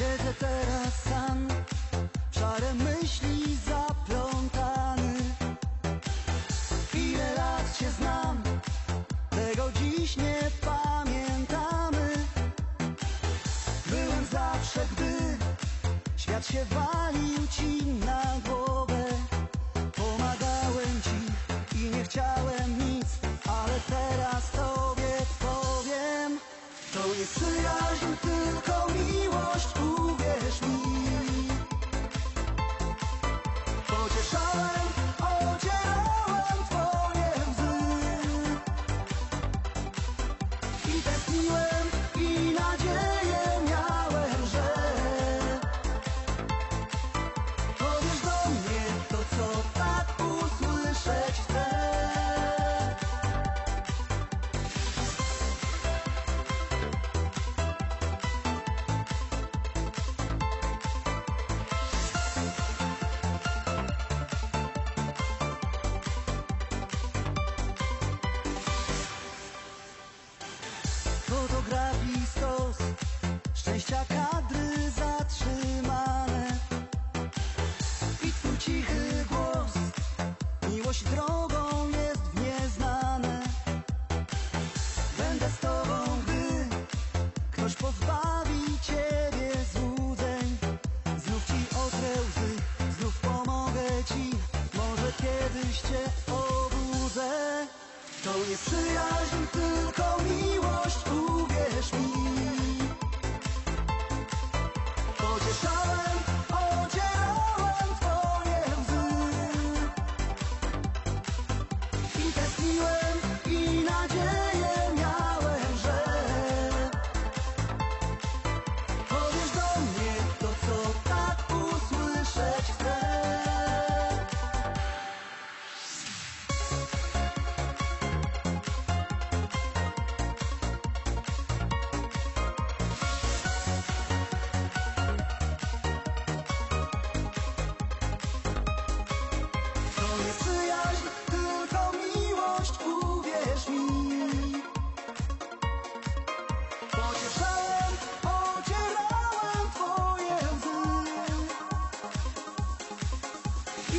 Siedzę teraz sam, szare myśli zaplątany. Ile lat się znam, tego dziś nie pamiętamy. Byłem zawsze, gdy świat się walił ci na głowę. Pomagałem ci i nie chciałem nic, ale teraz tobie powiem. To nie przyjaźń, tylko shine. Szczęścia kadry zatrzymane. I twój cichy głos. Miłość drogą jest w nieznane. Będę z tobą, gdy Ktoś pozbawi ciebie złudzeń. Znów ci otrę łzy Znów pomogę ci. Może kiedyś cię obudzę. To nie przyjaźń, tylko